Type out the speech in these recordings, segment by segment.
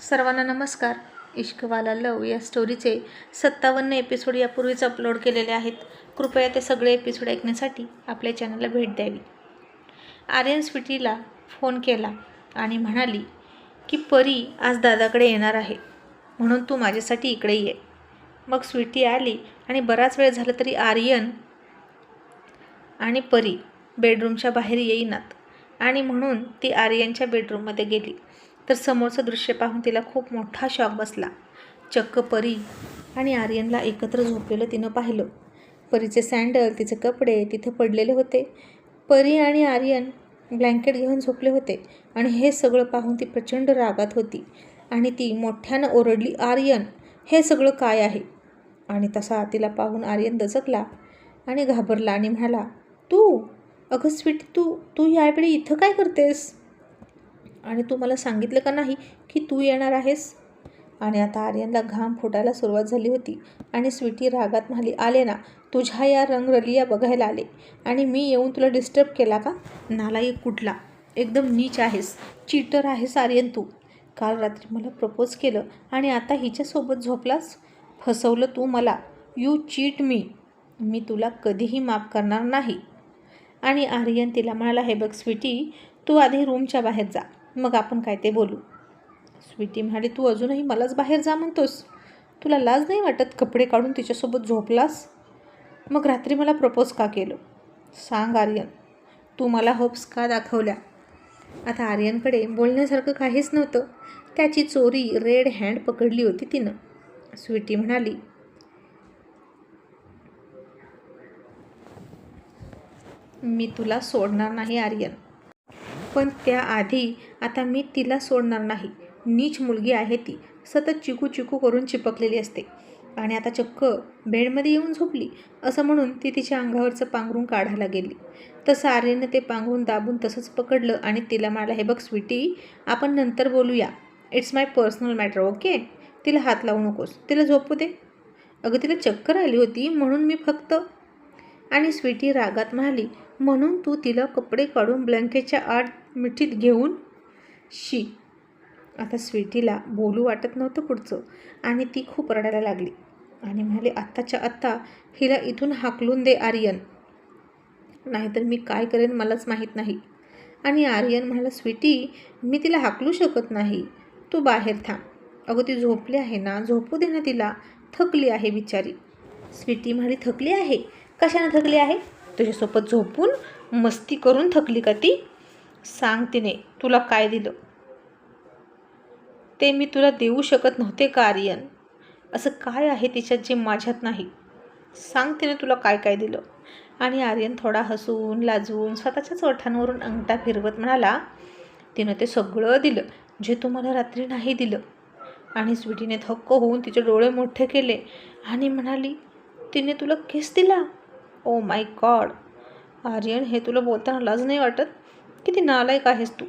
सर्वांना नमस्कार. इश्कवाला लव या स्टोरीचे सत्तावन्न एपिसोड यापूर्वीच अपलोड केलेले आहेत. कृपया ते सगळे एपिसोड ऐकण्यासाठी आपल्या चॅनलला भेट द्यावी. आर्यन स्वीटीला फोन केला आणि म्हणाली की परी आज दादाकडे येणार आहे. म्हणून तू माझ्यासाठी इकडे ये. मग स्वीटी आली आणि बराच वेळ झाला तरी आर्यन आणि परी बेडरूमच्या बाहेर येईनात. आणि म्हणून ती आर्यनच्या बेडरूममध्ये गेली. तर समोरचं दृश्य पाहून तिला खूप मोठा शॉक बसला. चक्क परी आणि आर्यनला एकत्र झोपलेलं तिनं पाहिलं. परीचे सँडल तिचे कपडे तिथे पडलेले होते. परी आणि आर्यन ब्लँकेट घेऊन झोपले होते आणि हे सगळं पाहून ती प्रचंड रागात होती आणि ती मोठ्यानं ओरडली आर्यन हे सगळं काय आहे? आणि तसा तिला पाहून आर्यन दचकला आणि घाबरला आणि म्हणाला तू अगं स्वीट तू तू यावेळी इथं काय करतेस? आणि तू मला सांगितलं का नाही की तू येणार आहेस? आणि आता आर्यनला घाम फुटायला सुरुवात झाली होती आणि स्वीटी रागात म्हणाली आले ना तुझ्या या रंगरलिया बघायला आले. आणि मी येऊन तुला डिस्टर्ब केला का? नालायक कुठला? एकदम नीच आहेस. चीटर आहेस आर्यन तू. काल रात्री मला प्रपोज केलं आणि आता हिच्यासोबत झोपलास? फसवलं तू मला. यू चीट मी मी तुला कधीही माफ करणार नाही. आणि आर्यन तिला म्हणाला हे बघ स्वीटी तू आधी रूमच्या बाहेर जा. मग आपण काय ते बोलू? स्वीटी म्हणाली तू अजूनही मलाच बाहेर जा म्हणतोस. तुला लाज नाही वाटत कपडे काढून तिच्यासोबत झोपलास? मग रात्री मला प्रपोज का केलं? सांग आर्यन. तू मला होप्स का दाखवल्या? आता आर्यनकडे बोलण्यासारखं काहीच नव्हतं. त्याची चोरी रेड हँड पकडली होती तिनं. स्वीटी म्हणाली मी तुला सोडणार नाही आर्यन. पण त्याआधी आता मी तिला सोडणार नाही. नीच मुलगी आहे ती. सतत चिकू चिकू करून चिपकलेली असते. आणि आता चक्क बेडमध्ये येऊन झोपली असं म्हणून ती तिच्या अंगावरचं पांघरून काढायला गेली. तसं आर्यनं ते पांघरून दाबून तसंच पकडलं आणि तिला म्हणाला हे बघ स्वीटी आपण नंतर बोलूया. It's my personal matter okay? तिला हात लावू नकोस. तिला झोपू दे. अगं तिला चक्कर आली होती म्हणून मी फक्त आणि स्वीटी रागात म्हणाली म्हणून तू तिला कपडे काढून ब्लँकेटच्या आत मिठीत घेऊन शी. आता स्वीटीला बोलू वाटत नव्हतं पुढचं आणि ती खूप रडायला लागली. आणि म्हणाले आत्ताच्या आत्ता हिला इथून हाकलून दे आर्यन. नाहीतर मी काय करेन मलाच माहीत नाही. आणि आर्यन म्हणाला स्वीटी मी तिला हाकलू शकत नाही. तू बाहेर थांब. अगं ती झोपली आहे ना? झोपू दे ना तिला. थकली आहे बिचारी. स्वीटी म्हणाली थकली आहे? कशाने थकली आहे? तुझ्यासोबत झोपून मस्ती करून थकली का ती? सांग तिने तुला काय दिलं? ते मी तुला देऊ शकत नव्हते का आर्यन? असं काय आहे तिच्यात जे माझ्यात नाही? सांग तिने तुला काय काय दिलं. आणि आर्यन थोडा हसून लाजून स्वतःच्याच ओठांवरून अंगठा फिरवत म्हणाला तिनं ते सगळं दिलं जे तू मला रात्री नाही दिलं. आणि स्वीटीने थक्क होऊन तिचे डोळे मोठे केले आणि म्हणाली तिने तुला किस दिला? ओ माय गॉड आर्यन हे तुला बोलताना लाज नाही वाटत? किती नालायक आहेस तू.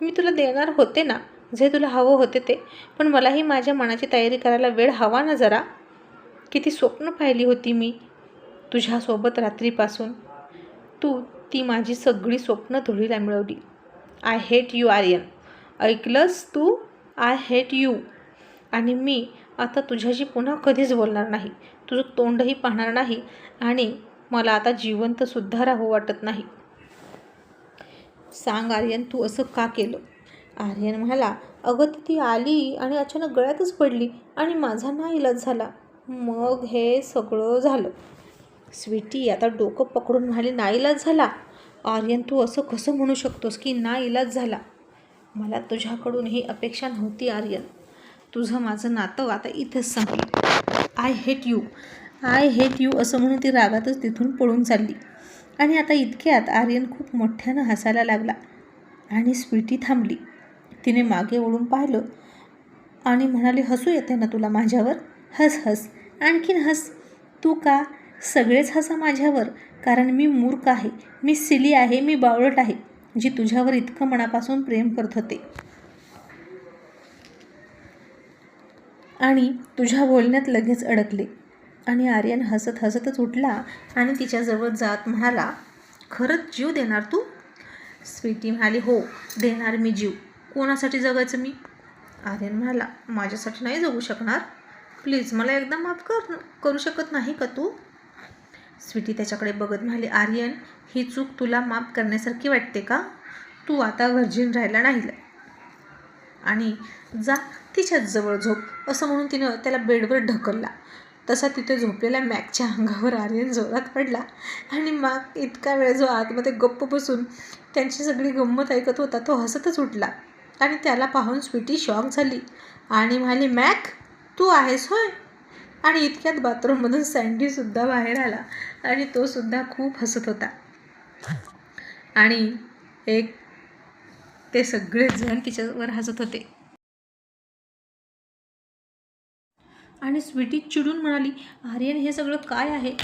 मी तुला देणार होते ना जे तुला हवं होते ते. पण मलाही माझ्या मनाची तयारी करायला वेळ हवा ना जरा. किती स्वप्न पाहिली होती मी तुझ्यासोबत रात्रीपासून. तू ती माझी सगळी स्वप्न धुळीला मिळवली. I hate you Aryan. ऐकलंस तू? आय हेट यू आणि मी आता तुझ्याशी पुन्हा कधीच बोलणार नाही. तुझं तोंडही पाहणार नाही. आणि मला आता जिवंतसुद्धा राहू वाटत नाही. सांग आर्यन तू असं का केलं? आर्यन म्हणाला अगं ती ती आली आणि अचानक गळ्यातच पडली आणि माझा ना इलाज झाला. मग हे सगळं झालं. स्वीटी आता डोकं पकडून म्हणाली ना इलाज झाला? आर्यन तू असं कसं म्हणू शकतोस की ना इलाज झाला? मला तुझ्याकडून ही अपेक्षा नव्हती आर्यन. तुझं माझं नातं आता इथंच संपलं. I hate you I hate you असं म्हणून ती रागातच तिथून पळून चालली. आणि आता इतक्यात आर्यन खूप मोठ्यानं हसायला लागला आणि स्वीटी थांबली. तिने मागे वळून पाहिलं आणि म्हणाले हसू येते ना तुला माझ्यावर? हस हस. आणखीन हस. तू का सगळेच हसा माझ्यावर? कारण मी मूर्ख आहे. मी सिली आहे. मी बावळट आहे. जी तुझ्यावर इतकं मनापासून प्रेम करत होते. आणि तुझ्या बोलण्यात लगेच अडकले. आणि आर्यन हसत हसतच उठला आणि तिच्याजवळ जात म्हणाला खरंच जीव देणार तू? स्वीटी म्हणाली हो देणार मी जीव. कोणासाठी जगायचं मी? आर्यन म्हणाला माझ्यासाठी नाही जगू शकणार. प्लीज मला एकदा माफ कर करू शकत नाही का तू? स्वीटी त्याच्याकडे बघत म्हणाली आर्यन ही चूक तुला माफ करण्यासारखी वाटते का? तू आता व्हर्जिन राहायला नाही आणि जा तिच्याच जवळ झोप. असं म्हणून तिनं त्याला बेडवर ढकलला. तसा तिथे झोपलेल्या मॅकच्या अंगावर आर्यन जोरात पडला. आणि माग इतका वेळ जो आतमध्ये गप्प बसून त्यांची सगळी गंमत ऐकत होता तो हसतच उठला. आणि त्याला पाहून स्वीटी शॉक झाली. आणि म्हणाली मॅक तू आहेस होय? आणि इतक्यात बाथरूममधून सँडीसुद्धा बाहेर आला आणि तोसुद्धा खूप हसत होता. आणि एक ते सगळेजण तिच्यावर हसत होते. आणि स्वीटी चिडून म्हणाली आर्यन हे सगळं काय आहे?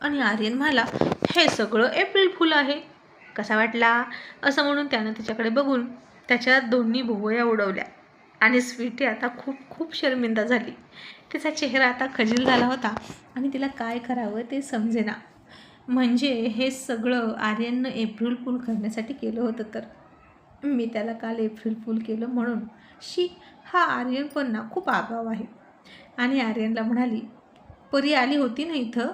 आणि आर्यन म्हणाला हे सगळं एप्रिल फुल आहे. कसा वाटला? असं म्हणून त्यानं तिच्याकडे बघून त्याच्या दोन्ही भुवया उडवल्या. आणि स्वीटी आता खूप खूप शर्मिंदा झाली. तिचा चेहरा आता खजील झाला होता आणि तिला काय करावं ते समजेना. म्हणजे हे सगळं आर्यननं एप्रिल फुल करण्यासाठी केलं होतं तर. मी त्याला काल एप्रिल फुल केलं म्हणून. शी हा आर्यन पण ना खूप आगाव आहे. आणि आर्यनला म्हणाली परी आली होती ना इथं?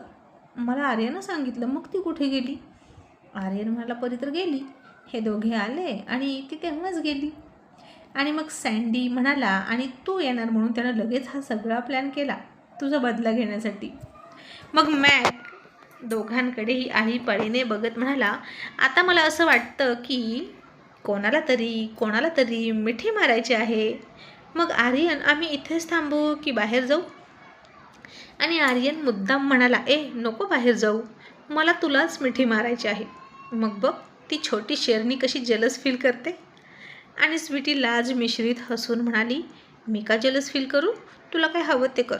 मला आर्यनं सांगितलं मग ती कुठे गेली? आर्यन म्हणाला परी तर गेली. हे दोघे आले आणि ती तेव्हाच गेली. आणि मग सँडी म्हणाला आणि तू येणार म्हणून त्यानं लगेच हा सगळा प्लॅन केला तुझा बदला घेण्यासाठी. मग मॅक दोघांकडेही आळीपाळीने बघत म्हणाला आता मला असं वाटतं की कोणाला तरी कोणाला तरी मिठी मारायची आहे. मग आर्यन आम्ही इथेच थांबू की बाहेर जाऊ? आणि आर्यन मुद्दाम म्हणाला ए नको बाहेर जाऊ. मला तुलाच मिठी मारायची आहे. मग बघ ती छोटी शेरणी कशी जलस फील करते. आणि स्वीटी लाज मिश्रित हसून म्हणाली मी का जलस फील करू? तुला काय हवं ते कर.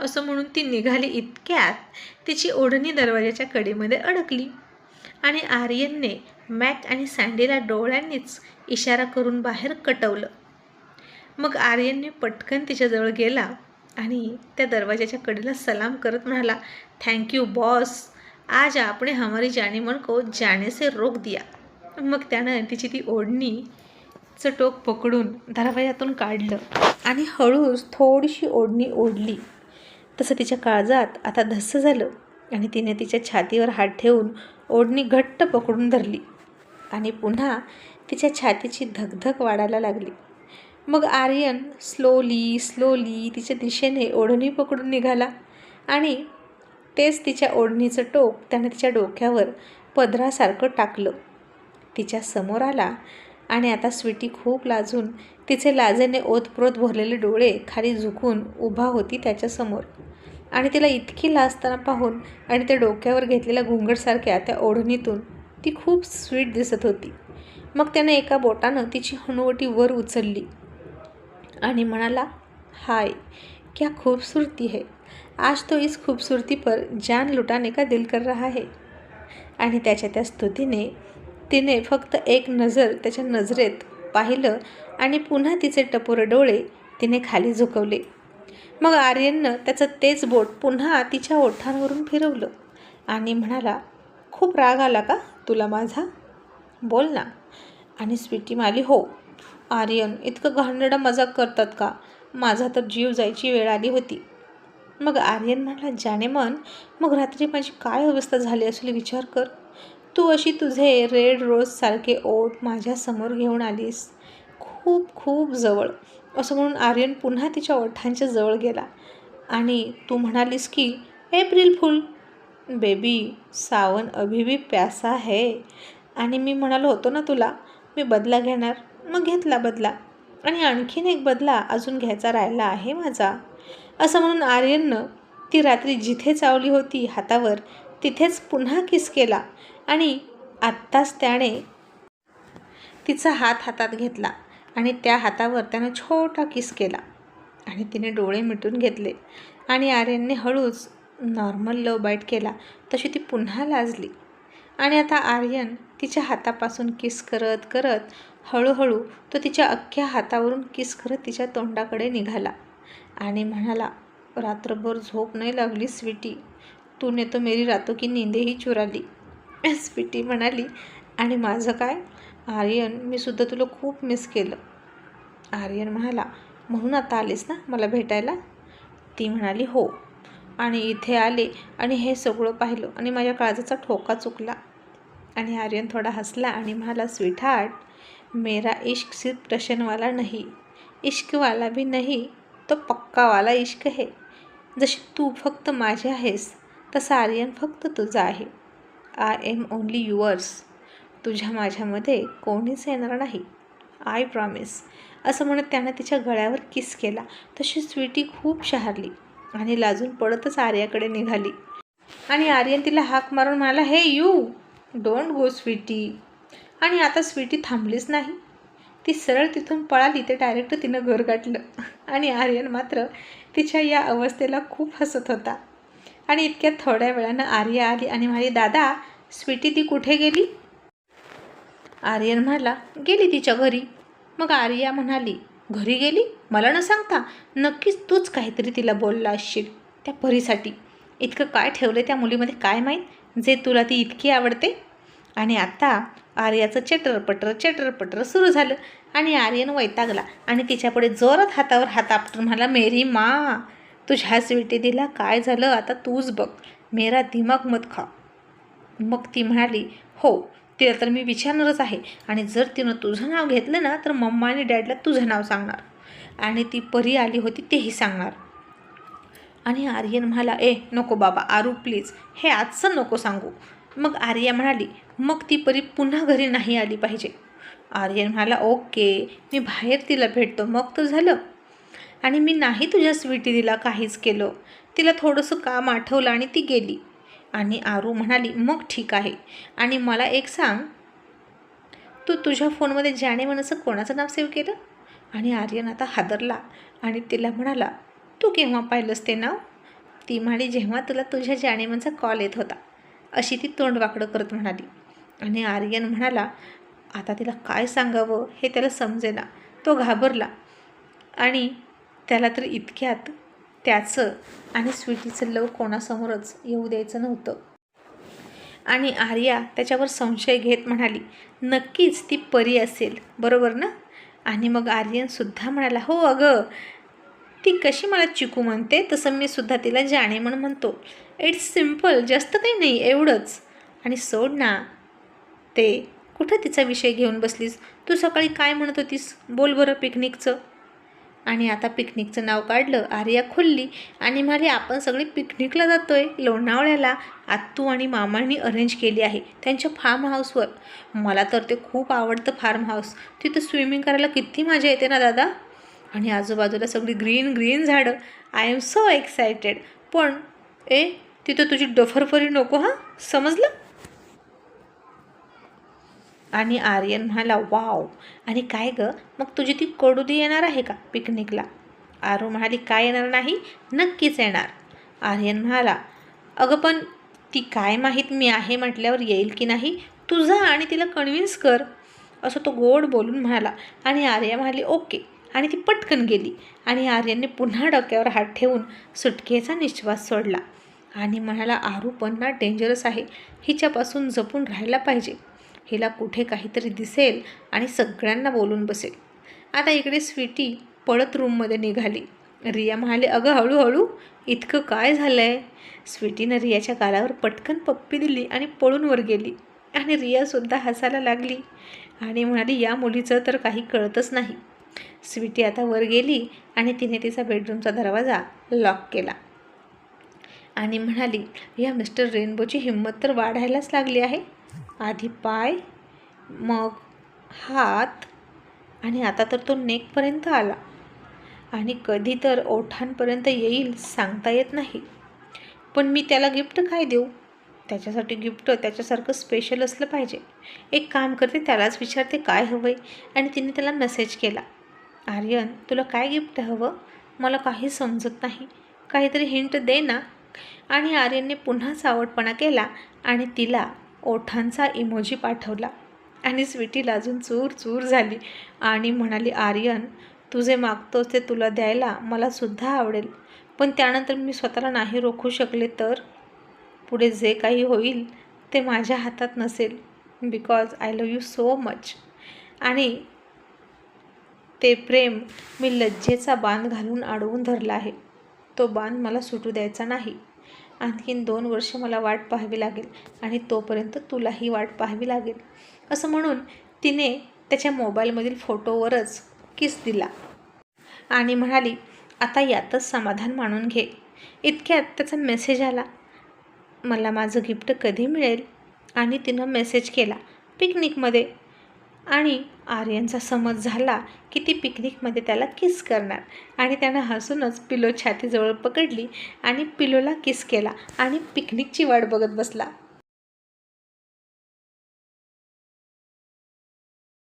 असं म्हणून ती निघाली इतक्यात तिची ओढणी दरवाजाच्या कडेमध्ये अडकली. आणि आर्यनने मॅक आणि सँडीला डोळ्यांनीच इशारा करून बाहेर कटवलं. मग आर्यनने पटकन तिच्याजवळ गेला आणि त्या दरवाजाच्या कडेला सलाम करत म्हणाला थँक्यू बॉस आज आपण हमारी जाने मन को जाने से रोक दिया. मग त्यानं तिची ती ओढणीचं टोक पकडून दरवाजातून काढलं आणि हळूच थोडीशी ओढणी ओढली. तसं तिच्या काळजात आता धस्स झालं आणि तिने तिच्या छातीवर हात ठेवून ओढणी घट्ट पकडून धरली आणि पुन्हा तिच्या छातीची धकधक वाढायला लागली. मग आर्यन स्लोली स्लोली तिच्या दिशेने ओढणी पकडून निघाला आणि तेच तिच्या ओढणीचं टोक त्यानं तिच्या डोक्यावर पदरासारखं टाकलं. तिच्या समोर आला आणि आता स्वीटी खूप लाजून तिचे लाजेने ओतप्रोत भरलेले डोळे खाली झुकून उभा होती त्याच्यासमोर आणि तिला इतकी लाजताना पाहून आणि त्या डोक्यावर घेतलेल्या घुंगटसारख्या त्या ओढणीतून ती खूप स्वीट दिसत होती. मग त्याने एका बोटानं तिची हनुवटी वर उचलली. आणि म्हणाला हाय क्या खूबसूरती है. आज तो इस खूबसूरती पर जान लुटाने का दिल कर रहा है. आणि त्याच्या त्या स्तुतीने तिने फक्त एक नजर त्याच्या नजरेत पाहिलं आणि पुन्हा तिचे टपोरे डोळे तिने खाली झुकवले. मग आर्यननं त्याचं तेच बोट पुन्हा तिच्या ओठांवरून फिरवलं आणि म्हणाला खूप राग आला का तुला माझा? बोल ना. आणि स्वीटी माली हो. आर्यन इतकं घाणेरडा मजाक करतात का? माझा तर जीव जायची वेळ आली होती. मग आर्यन म्हणाला जाणे मन मग रात्री माझी काय अवस्था झाली असेल विचार कर. तू अशी तुझे रेड रोजसारखे ओठ माझ्यासमोर घेऊन आलीस. खूप खूप जवळ. असं म्हणून आर्यन पुन्हा तिच्या ओठांच्या जवळ गेला. आणि तू म्हणालीस की एप्रिल फुल. बेबी सावन अभी भी प्यासा है. आणि मी म्हणालो होतो ना तुला? मी बदला घेणार. मग घेतला बदला. आणि आणखीन एक बदला अजून घ्यायचा राहिला आहे माझा. असं म्हणून आर्यननं ती रात्री जिथे चावली होती हातावर तिथेच पुन्हा किस केला. आणि आत्ताच त्याने तिचा हात हातात घेतला आणि त्या हातावर त्यानं छोटा किस केला. आणि तिने डोळे मिटून घेतले. आणि आर्यनने हळूच नॉर्मल लव बाईट केला. तशी ती पुन्हा लाजली. आणि आता आर्यन तिच्या हातापासून किस करत करत हळूहळू तो तिच्या अख्ख्या हातावरून किस करत तिच्या तोंडाकडे निघाला आणि म्हणाला रात्रभर झोप नाही लागली स्वीटी. तूने तो मेरी रातो की निंदेही चुराली. स्वीटी म्हणाली आणि माझं काय? आर्यन मी सुद्धा तुला खूप मिस केलं. आर्यन म्हणाला म्हणून आता आलीस ना मला भेटायला? ती म्हणाली हो. आणि इथे आले आणि हे सगळं पाहिलं आणि माझ्या काळजाचा ठोका चुकला. आणि आर्यन थोडा हसला आणि म्हणाला स्वीटहार्ट मेरा इश्क सिर्फ टशनवाला नाही. इश्कवाला भी नाही तो पक्कावाला इश्क है. जशी तू फक्त माझी आहेस तसा आर्यन फक्त तुझा आहे. आय एम ओनली युअर्स तुझ्या माझ्यामध्ये कोणीच येणार नाही. आय प्रॉमिस असं म्हणत त्यानं तिच्या गळ्यावर किस केला. तशी स्वीटी खूप शहारली आणि लाजून पडतच आर्याकडे निघाली. आणि आर्यन तिला हाक मारून म्हणाला हे यू डोंट गो स्वीटी आणि आता स्वीटी थांबलीच नाही. ती सरळ तिथून पळाली ते डायरेक्ट तिनं घर गाठलं. आणि आर्यन मात्र तिच्या या अवस्थेला खूप हसत होता. आणि इतक्या थोड्या वेळानं आर्या आली आणि म्हणाली दादा स्वीटी ती कुठे गेली? आर्यन म्हणाला गेली तिच्या घरी. मग आर्या म्हणाली घरी गेली? मला न सांगता नक्कीच तूच काहीतरी तिला बोलला असशील त्या परीसाठी. इतकं काय ठेवलं त्या मुलीमध्ये काय माहीत? जे तुला ती इतकी आवडते आणि आता आर्याचं चटरपटर चटरपटर सुरू झालं. आणि आर्यन वैतागला आणि तिच्यापुढे जोरात हातावर हात आपटून म्हणाला मेरी मा तुझ्या स्वीटी दिला काय झालं? आता तूच बघ. मेरा दिमाग मत खा. मग ती म्हणाली हो तिला तर मी विचारणारच आहे. आणि जर तिनं तुझं नाव घेतलं ना तर मम्मा आणि डॅडला तुझं नाव सांगणार. आणि ती परी आली होती तेही सांगणार. आणि आर्यन म्हणाला ए नको बाबा आरू प्लीज. हे आजचं नको सांगू. मग आर्या म्हणाली मग ती परी पुन्हा घरी नाही आली पाहिजे. आर्यन म्हणाला ओके मी बाहेर तिला भेटतो मग तर झालं. आणि मी नाही तुझ्या स्वीटी तिला काहीच केलं. तिला थोडंसं काम आठवलं आणि ती गेली. आणि आरू म्हणाली मग ठीक आहे. आणि मला एक सांग तू तुझ्या फोनमध्ये ज्याने म्हणून कोणाचं नाव सेव्ह केलं? आणि आर्यन आता हादरला आणि तिला म्हणाला तू केव्हा पाहिलंस ते नाव? ती म्हणाली जेव्हा तुला तुझ्या जाणेमनचा कॉल येत होता. अशी ती तोंडवाकडं करत म्हणाली. आणि आर्यन म्हणाला आता तिला काय सांगावं हे त्याला समजेना. तो घाबरला. आणि त्याला तर इतक्यात त्याचं आणि स्वीटीचं लव कोणासमोरच येऊ द्यायचं नव्हतं. आणि आर्या त्याच्यावर संशय घेत म्हणाली नक्कीच ती परी असेल बरोबर ना? आणि मग आर्यनसुद्धा म्हणाला हो अगं. ती कशी मला चिकू म्हणते तसं मी सुद्धा तिला जाणे म्हणून म्हणतो. इट्स सिंपल जास्त काही नाही एवढंच. आणि सोड ना ते कुठं तिचा विषय घेऊन बसलीस? तू सकाळी काय म्हणत होतीस? बोल बरं पिकनिकचं. आणि आता पिकनिकचं नाव काढलं आर्या खुल्ली आणि म्हणाली आपण सगळे पिकनिकला जातो आहे लोणावळ्याला आत्तू आणि मामांनी अरेंज केली आहे त्यांच्या फार्म हाऊसवर मला तर ते खूप आवडतं फार्म हाऊस तिथं स्विमिंग करायला किती मजा येते ना दादा? आणि आजूबाजूला सगळी ग्रीन ग्रीन झाडं. आय एम सो एक्सायटेड पण ए तिथं तुझी डफरफरी नको हां? समजलं? आणि आर्यन म्हणाला वाव. आणि काय गं? मग तुझी ती कडुदी येणार आहे का पिकनिकला? आरू म्हणाली काय येणार नाही नक्कीच येणार. आर्यन म्हणाला अगं पण ती काय माहीत मी आहे म्हटल्यावर येईल की नाही? तुझा आणि तिला कन्व्हिन्स कर. असं तो गोड बोलून म्हणाला. आणि आर्या म्हणाली ओके. आणि ती पटकन गेली. आणि आर्यनने पुन्हा डोक्यावर हात ठेवून सुटकेचा निश्वास सोडला. आणि म्हणाला आरू पण ना डेंजरस आहे. हिच्यापासून जपून राहायला पाहिजे. हिला कुठे काहीतरी दिसेल आणि सगळ्यांना बोलून बसेल. आता इकडे स्वीटी पळत रूममध्ये निघाली. रिया म्हणाले अगं हळूहळू इतकं काय झालं आहे स्वीटीनं रियाच्या गालावर पटकन पप्पी दिली आणि पळून वर गेली. आणि रियासुद्धा हसायला लागली आणि म्हणाली या मुलीचं तर काही कळतच नाही. स्वीटी आता वर गेली आणि तिने तिचा बेडरूमचा दरवाजा लॉक केला. आणि म्हणाली या मिस्टर रेनबोची हिंमत तर वाढायलाच लागली आहे. आधी पाय मग हात आणि आता तर तो नेकपर्यंत आला. आणि कधी तर ओठांपर्यंत येईल सांगता येत नाही. पण मी त्याला गिफ्ट काय देऊ? त्याच्यासाठी गिफ्ट त्याच्यासारखं स्पेशल असलं पाहिजे. एक काम करते त्यालाच विचारते काय हवं आहे आणि तिने त्याला मेसेज केला आर्यन तुला काय गिफ्ट हवं? मला काही समजत नाही. काहीतरी हिंट दे ना. आणि आर्यनने पुन्हा सावटपणा केला आणि तिला ओठांचा इमोजी पाठवला. आणि स्वीटीला अजून चूर चूर झाली आणि म्हणाली आर्यन तू जे मागतोस ते तुला द्यायला मलासुद्धा आवडेल पण त्यानंतर मी स्वतःला नाही रोखू शकले तर? पुढे जे काही होईल ते माझ्या हातात नसेल because I love you so much आणि ते प्रेम मी लज्जेचा बांध घालून अडवून धरला आहे. तो बांध मला सुटू द्यायचा नाही. आणखीन दोन वर्ष मला वाट पाहावी लागेल आणि तोपर्यंत तुलाही वाट पाहावी लागेल. असं म्हणून तिने त्याच्या मोबाईलमधील फोटोवरच किस दिला आणि म्हणाली आता यातच समाधान मानून घे. इतक्यात त्याचा मेसेज आला मला माझं गिफ्ट कधी मिळेल? आणि तिनं मेसेज केला पिकनिकमध्ये. आणि आर्यनचा समज झाला की ती पिकनिकमध्ये त्याला किस करणार. आणि त्यानं हसूनच पिलो छातीजवळ पकडली आणि पिलोला किस केला आणि पिकनिकची वाट बघत बसला.